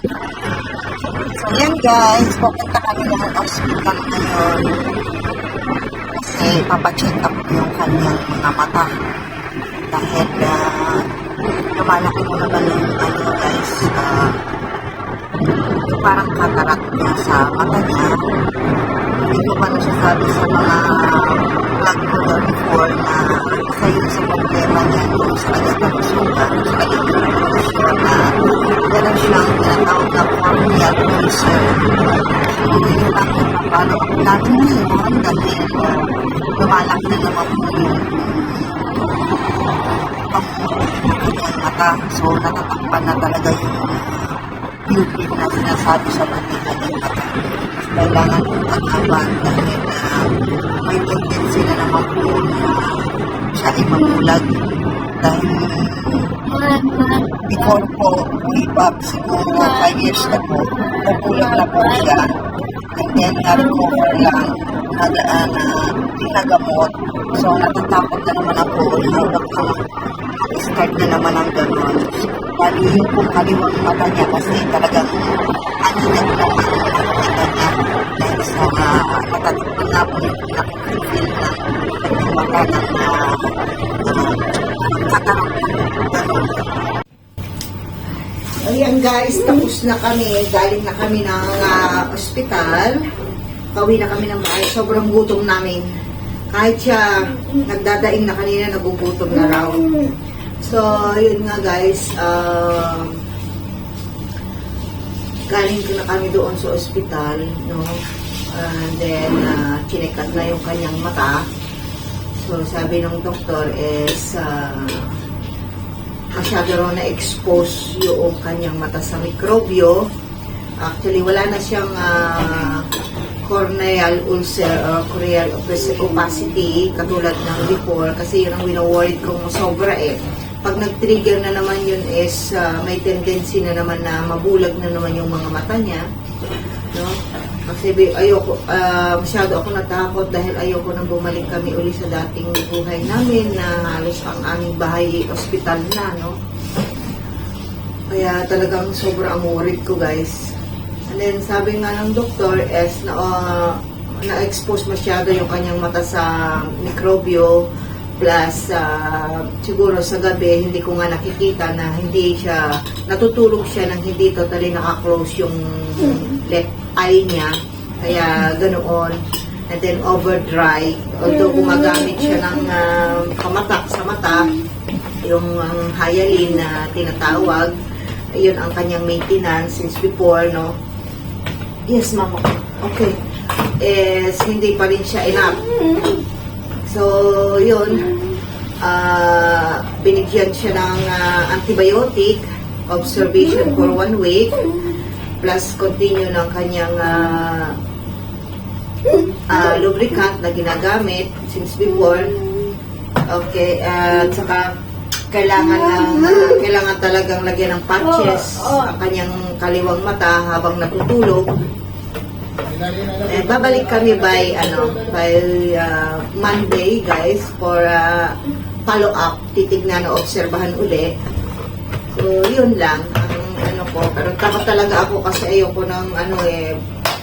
So yan guys, pupunta kami ng hospital ngayon. Kasi papacheck up yung kanyang mga mata. Dahil uh, lumalaki mo naman yung ano guys, ah, yung parang cataract niya sa mata niya. Hindi ko pa nasasabi sa mga vlog ko na before na isa yun sa problema niya yung sa kanyang ulcer. So, hindi yung natin papalo ang natin ngayon dahil uh, lumalaki na naman po yung mata. So, natatakpan na talaga yung pupil na sinasabi sa kanila ng mata. Kailangan kong pag-aban dahil uh, may tendency na naman po na siya ay mamulag dahil before po, way back siguro 5 years ago, nabulag na po siya. And then, na-recover lang, nagaan na pinagamot. So, natatakot na naman ako hanggang sa start na naman ang gano'n. Bali yung kung kaliwang mata niya kasi talagang ano na naman Ayan guys, tapos na kami. Galing na kami ng ah, ospital. Pauwi na kami ng bahay. Sobrang gutom namin. Kahit siya nagdadaing na kanina, nagugutom na raw. So, yun nga guys. Um, galing na kami doon sa ospital. No? And then, uh, chinekat na yung kanyang mata. So, sabi ng doktor is... ah, masyado raw na-expose yung kanyang mata sa mikrobyo. Actually, wala na siyang ah, corneal ulcer or corneal opacity katulad ng before kasi yun ang wino-worried kong sobra eh. Pag nag-trigger na naman yun is ah, may tendency na naman na mabulag na naman yung mga mata niya. No? Kasi ayoko, ah, masyado ako natakot dahil ayoko nang bumalik kami uli sa dating buhay namin na halos ang aming bahay ospital na, no? Kaya talagang sobrang worried ko, guys. And then, sabi nga ng doktor is na, ah, na-expose masyado yung kanyang mata sa mikrobyo plus ah, siguro sa gabi hindi ko nga nakikita na hindi siya natutulog siya nang hindi totally naka-close yung left eye niya. Kaya ganoon. And then over dry although gumagamit siya ng ah, pamatak sa mata yung ang hyalin na tinatawag. Yun ang kanyang maintenance since before no? Yes mama okay. Is hindi pa rin siya enough So, yun. ah binigyan siya ng ah, antibiotic, observation for one week, plus continue ng kanyang ah, ah, lubricant na ginagamit since before. Okay, at saka kailangan ng kailangan talagang lagyan ng patches sa kanyang kaliwang mata habang natutulog. Eh, babalik kami by ano by uh, Monday guys for uh, follow up titignan o obserbahan uli. So yun lang ang ano ko. Pero takot talaga ako kasi ayoko ng ano eh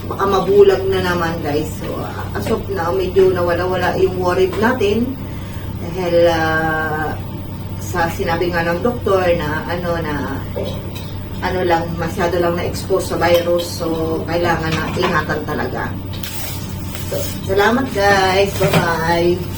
baka mabulag na naman guys. So uh, as of now medyo nawala-wala yung worried natin. Dahil uh, sa sinabi nga ng doktor na ano na ano lang, masyado lang na-expose sa virus. So, kailangan na ingatan talaga. So, salamat guys. Bye-bye.